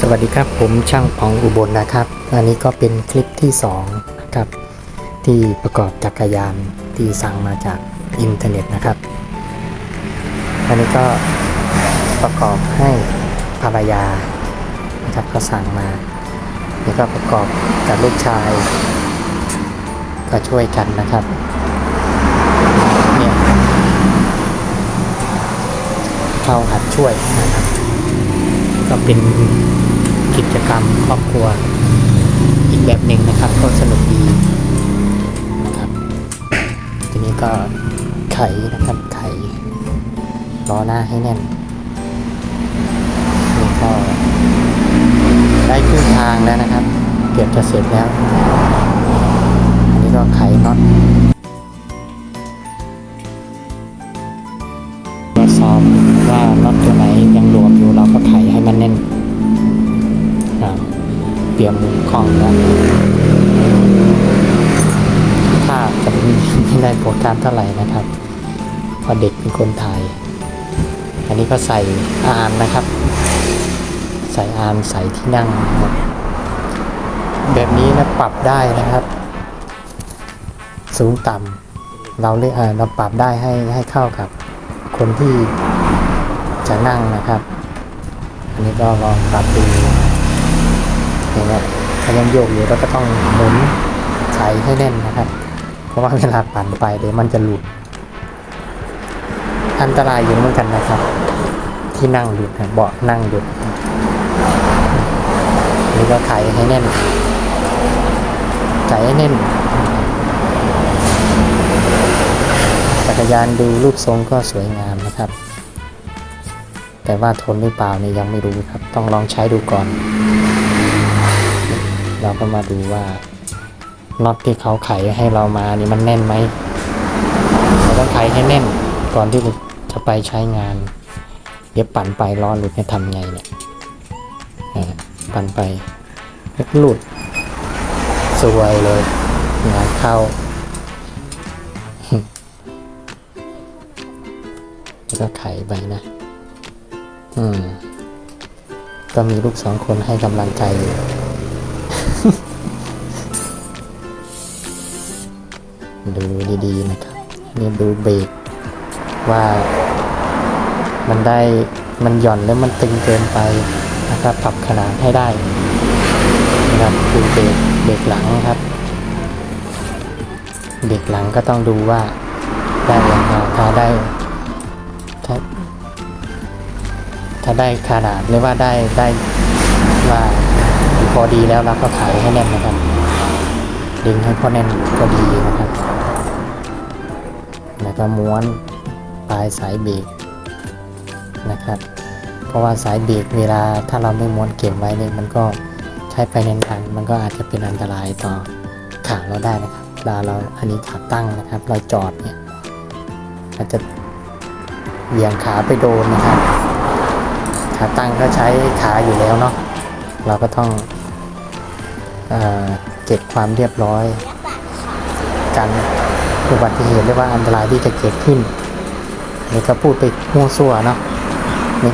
สวัสดีครับผมช่างปองอุบลนะครับ อันนี้ก็เป็นคลิปที่2นะครับที่ประกอบจักรยานที่สั่งมาจากอินเทอร์เน็ตนะครับ อันนี้ก็ประกอบให้ภรรยานะครับเขาสั่งมานี่ก็ประกอบกับลูกชาย ก็ช่วยกันนะครับเนี่ยเข้าหัดช่วยนะครับก็เป็น กิจกรรมครอบครัวอีกแบบหนึ่งนะครับ ก็สนุกดีนะครับ ทีนี้ก็ไขนะครับไขล้อหน้าให้แน่นนี่ก็ได้ครึ่งทางแล้วนะครับ เกือบจะเสร็จแล้ว อันนี้ก็ไขน็อตตรวจสอบว่าน็อตตัวไหนยังหลวมอยู่เราก็ไขให้มันแน่น เปลี่ยนมุมคล้องแล้วถ้าจะไม่ได้โปรการเท่าไหร่นะครับเพราะเด็กเป็นคนถ่าย อันนี้ก็ใส่อานนะครับ ใส่อานใส่ที่นั่ง แบบนี้นะปรับได้นะครับ สูงต่ำเราเลือกเราปรับได้ให้ให้เข้ากับคนที่จะนั่งนะครับ อันนี้ก็ลองปรับดู อย่างเงี้ยถ้ายังโยกอยู่เราก็ต้องหมุนใส่ให้แน่นนะครับ เพราะว่าเวลาปั่นไปเดี๋ยวมันจะหลุด อันตรายอยู่เหมือนกันนะครับ ที่นั่งหลุดเบาะนั่งหลุดอันนี้ก็ไขให้แน่นไขให้แน่นจักรยานดูรูปทรงก็สวยงามนะครับ แต่ว่าทนหรือเปล่าเนี่ยยังไม่รู้ครับ ต้องลองใช้ดูก่อน เราก็มาดูว่าน็อตที่เขาไขให้เรามานี่มันแน่นไหมเราต้องไขให้แน่นก่อนที่จะไปใช้งาน เดี๋ยวปั่นไปล้อหลุดจะทำไงเนี่ยปั่นไปหลุดสวยเลยงานเข้าแล้วก็ไขไปนะ อืม ก็มีลูกสองคนให้กำลังใจอยู่ ดูดีๆนะครับนี่ดูเบรกว่ามันได้มันหย่อนแล้วมันตึงเกินไปนะครับ ปรับขนาดให้ได้นะครับดูเบรกเบรกหลังครับเบรกหลังก็ต้องดูว่าได้ยังไงถ้าได้ถ้าถ้าได้ขนาดหรือว่าได้ได้ว่าพอดีแล้วเราก็ขายให้แน่นนะครับดึงให้พอแน่นก็ดีนะครับ แล้วก็ม้วนปลายสายเบรกนะครับ เพราะว่าสายเบรกเวลาถ้าเราไม่ม้วนเก็บไว้เนี่ยมันก็ใช้ไปนานๆมันก็อาจจะเป็นอันตรายต่อขาเราได้นะครับเวลาเราอันนี้ขาตั้งนะครับ เราจอดเนี่ยอาจจะเหวี่ยงขาไปโดนนะครับขาตั้งก็ใช้ขาอยู่แล้วเนาะเราก็ต้องเอเก็บความเรียบร้อยการ อุบัติเหตุหรือว่าอันตรายที่จะเกิดขึ้นนี่ก็พูดไปมั่วซั่วเนาะนี่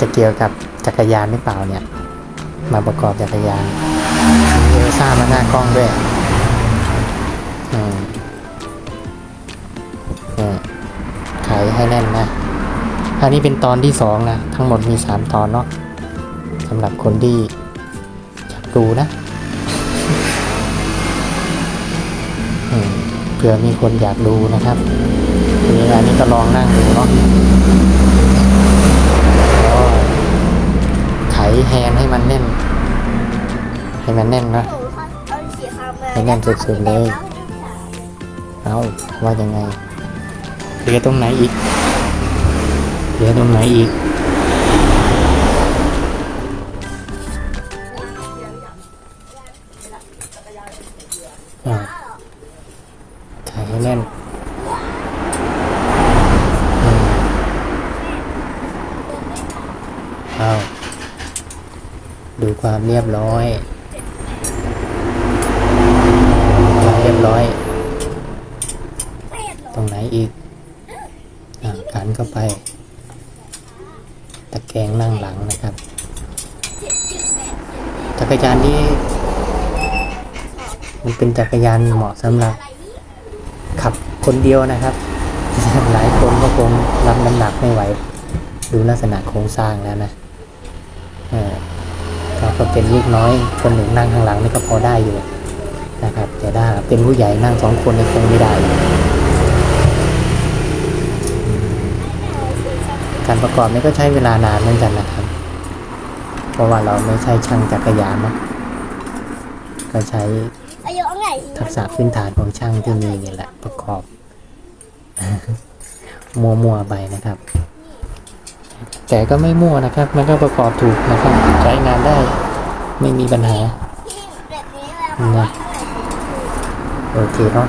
จะเกี่ยวกับจักรยานหรือเปล่าเนี่ย มาประกอบจักรยานมีเอลซ่ามาหน้ากล้องด้วยอืมนี่ไขให้แน่นนะอันนี้เป็นตอนที่สองนะ ทั้งหมดมีสามตอนเนาะสำหรับคนที่อยากดูนะ อืม เผื่อมีคนอยากดูนะครับนี่อันนี้ก็ลองนั่งดูเนาะไขแฮนให้มันแน่น ให้มันแน่นนะให้แน่นสุดๆเลย เอาว่ายังไงเหลือตรงไหนอีกเหลือตรงไหนอีก แน่นอืมเอาดูความเรียบร้อยความเรียบร้อย ตรงไหนอีกอ่ากันเข้าไป ตะแกรงนั่งหลังนะครับจักรยานนี้มันเป็นจักรยานเหมาะสำหรับ คนเดียวนะครับ หลายคนก็คงรับน้ำหนักไม่ไหว ดูลักษณะโครงสร้างแล้วนะก็เป็นลูกน้อยคนหนึ่งนั่งข้างหลังนี่ก็พอได้อยู่นะครับแต่ถ้าเป็นผู้ใหญ่นั่งสองคนนี่คงไม่ได้ การประกอบนี่ก็ใช้เวลานานเหมือนกันนะครับ เพราะว่าเราไม่ใช่ช่างจักรยานนะก็ใช้ทักษะพื้นฐานของช่างที่มีนี่แหละประกอบ มัวมัวไปนะครับ แต่ก็ไม่มั่วนะครับ มันก็ประกอบถูกนะครับ ใช้งานได้ไม่มีปัญหานะโอเคเนาะ